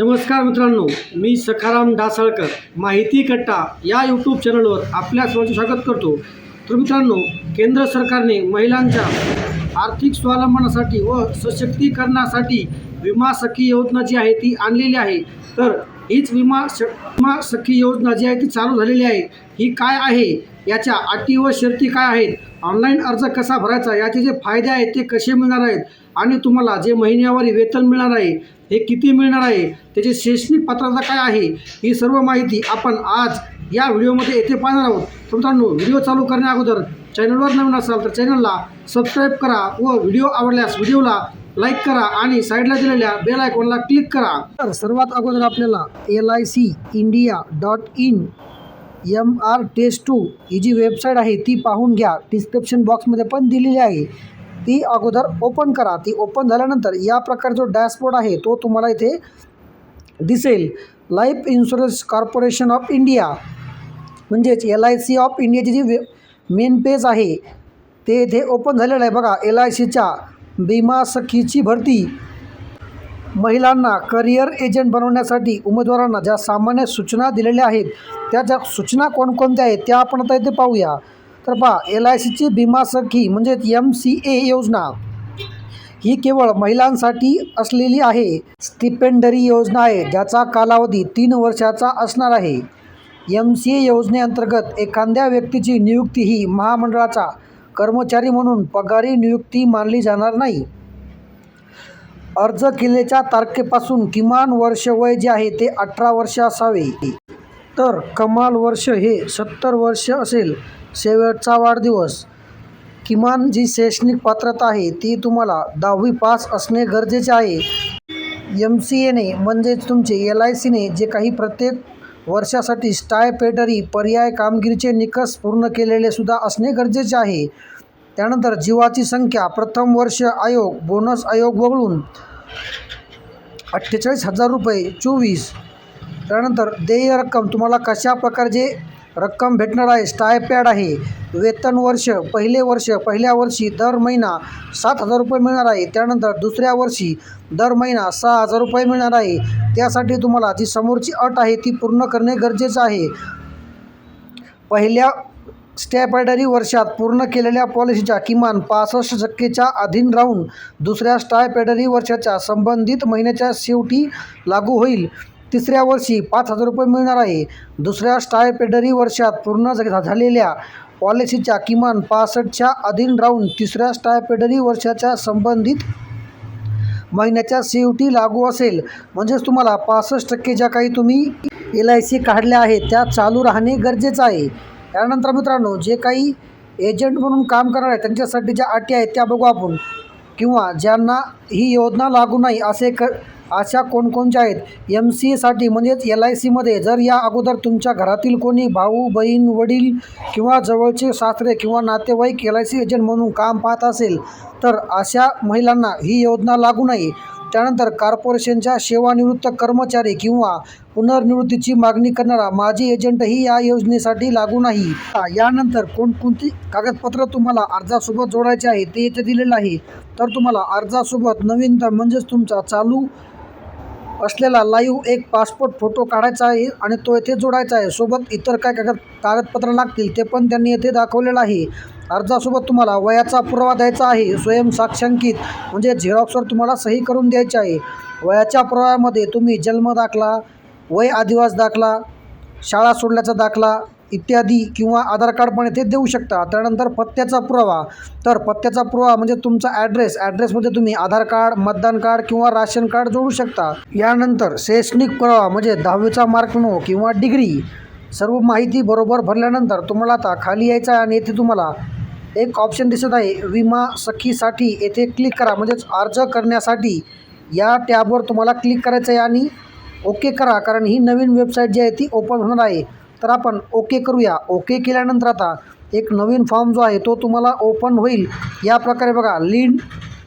नमस्कार मित्रांनो मी सखाराम ढासाळकर माहिती कट्टा या यूट्यूब चॅनलवर आपल्या सर्वांचे स्वागत करतो. तर मित्रांनो केंद्र सरकारने महिलांच्या आर्थिक स्वावलंबनासाठी व सशक्तीकरणासाठी विमा सखी योजना जी आहे ती आणलेली आहे. तर हीच विमा स विमा सखी योजना जी आहे ती चालू झालेली आहे. ही काय आहे? याच्या अटी व शर्ती काय आहेत? ऑनलाईन अर्ज कसा भरायचा? याचे जे फायदे आहेत ते कसे मिळणार आहेत? आणि तुम्हाला जे महिन्यावारी वेतन मिळणार आहे हे किती मिळणार आहे? त्याची शैक्षणिक पात्रता काय आहे? ही सर्व माहिती आपण आज या व्हिडिओमध्ये येथे पाहणार आहोत. तर मित्रांनो व्हिडिओ चालू करण्या अगोदर चॅनलवर नवीन असाल तर चॅनलला सबस्क्राईब करा व व्हिडिओ आवडल्यास व्हिडिओला लाईक करा आणि साईडला दिलेल्या बेल आयकॉनला क्लिक करा. तर सर्वात अगोदर आपल्याला L I C India dot in M R test two ही जी वेबसाईट आहे ती पाहून घ्या. डिस्क्रिप्शन बॉक्समध्ये पण दिलेली आहे. ती अगोदर ओपन करा. ती ओपन झाल्यानंतर या प्रकार जो डॅशबोर्ड आहे तो तुम्हाला इथे दिसेल. Life insurance corporation of India म्हणजेच एल आय सी ऑफ इंडियाची जी वे मेन पेज आहे ते इथे ओपन झालेलं आहे. बघा एल आय सीच्या विमा सखीची भरती. महिलांना करिअर एजंट बनवण्यासाठी उमेदवारांना ज्या सामान्य सूचना दिलेल्या आहेत त्या ज्या सूचना कोणकोणत्या आहेत त्या आपण आता इथे पाहूया. तर पहा एल आय सीची विमा सखी म्हणजेच एम सी ए योजना. ही केवळ महिलांसाठी असलेली आहे स्टिपेंडरी योजना आहे ज्याचा कालावधी तीन वर्षाचा असणार आहे. एम सी ए योजनेअंतर्गत एखाद्या व्यक्तीची नियुक्ती ही महामंडळाचा कर्मचारी म्हणून पगारी नियुक्ती मानली जाणार नाही. अर्ज केल्याच्या तारखेपासून किमान वर्ष वय जे आहे ते अठरा वर्ष असावे. तर कमाल वर्ष हे सत्तर वर्ष असेल. शेवटचा वाढदिवस. किमान जी शैक्षणिक पात्रता आहे ती तुम्हाला दहावी पास असणे गरजेचे आहे. एम सी एने म्हणजेच तुमचे एल आय सीने जे काही प्रत्येक वर्षासाठी स्टायपेटरी पर्याय कामगिरीचे निकष पूर्ण केलेले सुद्धा असणे गरजेचे आहे. त्यानंतर जीवाची संख्या प्रथम वर्ष आयोग बोनस आयोग वगळून अठ्ठेचाळीस हजार रुपये चोवीस. त्यानंतर देय रक्कम तुम्हाला कशा प्रकारचे रक्कम भेटणार आहे. स्टायपॅड आहे. वेतन वर्ष पहिले वर्ष पहिल्या वर्षी दर महिना सात हजार रुपये मिळणार आहे. त्यानंतर दुसऱ्या वर्षी दर महिना सहा हजार रुपये मिळणार आहे. त्यासाठी तुम्हाला जी समोरची अट आहे ती पूर्ण करणे गरजेचं आहे. पहिल्या स्टॅपॅडरी वर्षात पूर्ण केलेल्या पॉलिसीच्या किमान पासष्ट टक्केच्या अधीन राहून दुसऱ्या स्टायपॅडरी वर्षाच्या संबंधित महिन्याच्या शेवटी लागू होईल. तिसऱ्या वर्षी पाच हजार रुपये मिळणार आहे. दुसऱ्या स्टायपेडरी वर्षात पूर्ण झालेल्या पॉलिसीच्या किमान पासष्टच्या अधीन राहून तिसऱ्या स्टायपेडरी वर्षाच्या संबंधित महिन्याच्या शेवटी लागू असेल. म्हणजेच तुम्हाला पासष्ट टक्के ज्या काही तुम्ही एल आय सी काढल्या आहेत त्या चालू राहणे गरजेचं आहे. त्यानंतर मित्रांनो जे काही एजंट म्हणून काम करणार आहे त्यांच्यासाठी ज्या अटी आहेत त्या बघू आपण. किंवा ज्यांना ही योजना लागू नाही असे क अशा कोणकोणच्या आहेत? एम सी एसाठी म्हणजेच एल आय सीमध्ये जर या अगोदर तुमच्या घरातील कोणी भाऊ बहीण वडील किंवा जवळचे सासरे किंवा नातेवाईक एल आय सी एजंट म्हणून काम पाहत असेल तर अशा महिलांना ही योजना लागू नाही. त्यानंतर कॉर्पोरेशनच्या सेवानिवृत्त कर्मचारी किंवा पुनर्निवृत्तीची मागणी करणारा माजी एजंटही या योजनेसाठी लागू नाही. यानंतर कोणकोणती कागदपत्र तुम्हाला अर्जासोबत जोडायचे आहे ते इथे दिलेलं आहे. तर तुम्हाला अर्जासोबत नवीनतम म्हणजेच तुमचा चालू असलेला लाईव्ह एक पासपोर्ट फोटो काढायचा आहे आणि तो येथे जोडायचा आहे. सोबत इतर काय कागद कागदपत्र लागतील ते पण त्यांनी येथे दाखवलेलं आहे. अर्जासोबत तुम्हाला वयाचा पुरावा द्यायचा आहे. स्वयंसाक्षांकित म्हणजे झेरॉक्सवर तुम्हाला सही करून द्यायची आहे. वयाच्या पुराव्यामध्ये तुम्ही जन्म दाखला वय आदिवास दाखला शाळा सोडल्याचा दाखला इत्यादी किंवा आधार कार्ड पण येथे देऊ शकता. त्यानंतर पत्त्याचा पुरावा. तर पत्त्याचा पुरावा म्हणजे तुमचा ॲड्रेस ॲड्रेसमध्ये तुम्ही आधार कार्ड मतदान कार्ड किंवा राशन कार्ड जोडू शकता. यानंतर शैक्षणिक पुरावा म्हणजे दहावीचा मार्क नो किंवा डिग्री सर्व माहिती बरोबर भरल्यानंतर तुम्हाला आता खाली यायचं आहे आणि येथे तुम्हाला एक ऑप्शन दिसत आहे. विमा सखीसाठी येथे क्लिक करा. म्हणजेच अर्ज करण्यासाठी या टॅबवर तुम्हाला क्लिक करायचं आहे आणि ओके करा. कारण ही नवीन वेबसाईट जी आहे ती ओपन होणार आहे. तर आपण ओके करूया. ओके केल्यानंतर आता एक नवीन फॉर्म जो आहे तो तुम्हाला ओपन होईल. या प्रकारे बघा lead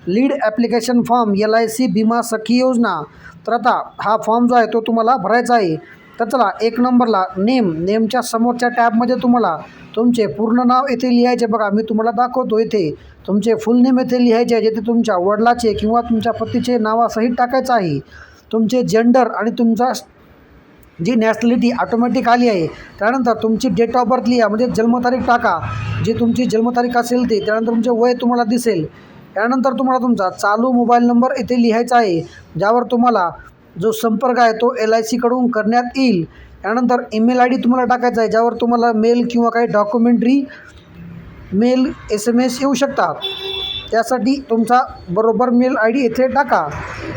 lead application form L I C बिमा सखी योजना. तर आता हा फॉर्म जो आहे तो तुम्हाला भरायचा आहे. तर चला एक नंबरला नेम नेमच्या समोरच्या टॅबमध्ये तुम्हाला तुमचे पूर्ण नाव येथे लिहायचे. बघा मी तुम्हाला दाखवतो इथे. तुमचे फुल नेम येथे लिहायचे आहे जेथे तुमच्या वडिलाचे किंवा तुमच्या पतीचे नावासहित टाकायचं आहे. तुमचे जेंडर आणि तुमचा जी नॅशनॅलिटी ऑटोमॅटिक आली आहे त्यानंतर तुमची डेट ऑफ बर्थ लिहा म्हणजे जन्मतारीख टाका. जी तुमची जन्मतारीख असेल ती त्यानंतर तुमचे वय तुम्हाला दिसेल. त्यानंतर तुम्हाला तुमचा चालू मोबाईल नंबर इथे लिहायचा आहे ज्यावर तुम्हाला जो संपर्क आहे तो एल आय सीकडून करण्यात येईल. त्यानंतर ईमेल आय डी तुम्हाला टाकायचा आहे ज्यावर तुम्हाला मेल किंवा काही documentary mail S M S येऊ शकतात. त्यासाठी तुमचा बरोबर मेल आय डी येथे टाका.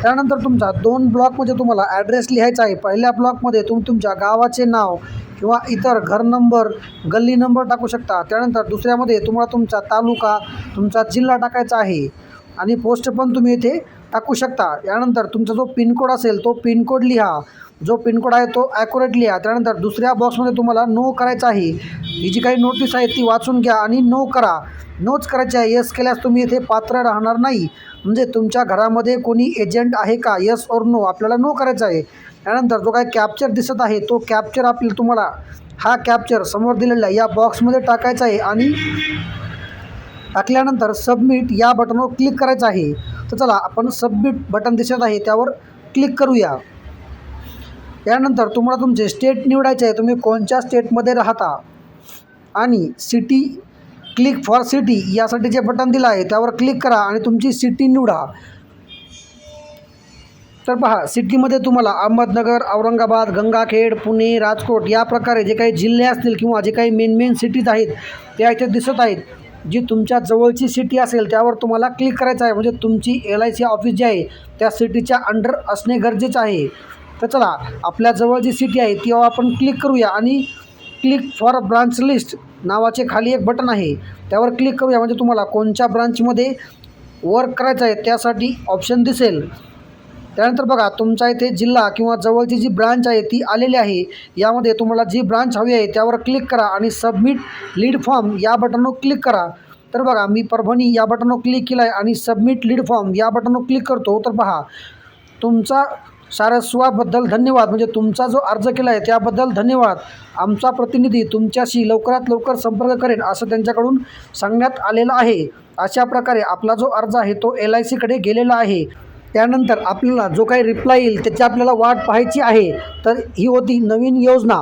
त्यानंतर तुमचा दोन ब्लॉकमध्ये तुम्हाला ॲड्रेस लिहायचा आहे. पहिल्या ब्लॉकमध्ये तुम्ही तुमच्या गावाचे नाव किंवा इतर घर नंबर गल्ली नंबर टाकू शकता. त्यानंतर दुसऱ्यामध्ये तुम्हाला तुमचा तालुका तुमचा जिल्हा टाकायचा आहे. आणि पोस्ट पण तुम्ही इथे टाकू शकता. यानंतर तुमचा जो पिनकोड असेल तो पिनकोड लिहा. जो पिनकोड आहे तो ॲक्युरेट लिहा. त्यानंतर दुसऱ्या बॉक्समध्ये तुम्हाला नो करायचं आहे. ही जी काही नोटीस आहे ती वाचून घ्या आणि नो करा. नोच करायची आहे यस केल्यास तुम्ही इथे पात्र राहणार नाही. म्हणजे तुमच्या घरामध्ये कोणी एजंट आहे का? यस और नो आपल्याला नो करायचं आहे. त्यानंतर जो काही कॅप्चर दिसत आहे तो कॅप्चर आपल्याला तुम्हाला हा कॅप्चर समोर दिलेला या बॉक्समध्ये टाकायचा आहे आणि टाकल्यानंतर सबमिट या बटनवर क्लिक करायचं आहे. तर चला आपण सबमिट बटन दिसत आहे त्यावर क्लिक करूया. यानंतर तुम्हाला तुमचे स्टेट निवडायचे आहे तुम्ही कोणत्या स्टेटमध्ये राहता? आणि सिटी क्लिक फॉर सिटी यासाठी जे बटन दिलं आहे त्यावर क्लिक करा आणि तुमची सिटी निवडा. तर पहा सिटीमध्ये तुम्हाला अहमदनगर औरंगाबाद गंगाखेड पुणे राजकोट या प्रकारे जे काही जिल्हे असतील किंवा जे काही मेन मेन सिटीज आहेत त्या इथे दिसत आहेत. जी तुमच्या जवळची सिटी असेल त्यावर तुम्हाला क्लिक करायचं आहे. म्हणजे तुमची एल आय सी ऑफिस जे आहे त्या सिटीच्या अंडर असणे गरजेचं आहे. तर चला आपल्या जवळ जी सिटी आहे ती आपण क्लिक करूया आणि क्लिक फॉर ब्रांच लिस्ट नावाचे खाली एक बटन आहे. त्यावर क्लिक करूया. म्हणजे तुम्हाला कोणत्या ब्रांचमध्ये वर्क करायचं आहे त्यासाठी ऑप्शन दिसेल. त्यानंतर बघा तुमच्या इथे जिल्हा किंवा जवळची जी ब्रांच आहे ती आलेली आहे. यामध्ये तुम्हाला जी ब्रांच हवी आहे त्यावर क्लिक करा आणि सबमिट लीड फॉर्म या बटनवर क्लिक करा. तर बघा मी परभणी या बटनवर क्लिक केलं आहे आणि सबमिट लीड फॉर्म या बटनवर क्लिक करतो. तर पहा तुमचा सारस्वाबद्दल धन्यवाद. म्हणजे तुमचा जो अर्ज केला आहे त्याबद्दल धन्यवाद. आमचा प्रतिनिधी तुमच्याशी लवकरात लवकर संपर्क करेन असं त्यांच्याकडून सांगण्यात आलेलं आहे. अशा प्रकारे आपला जो अर्ज आहे तो एल आय सीकडे गेलेला आहे. त्यानंतर आपल्याला जो काही रिप्लाय येईल त्याची आपल्याला वाट पाहायची आहे तर ही होती नवीन योजना.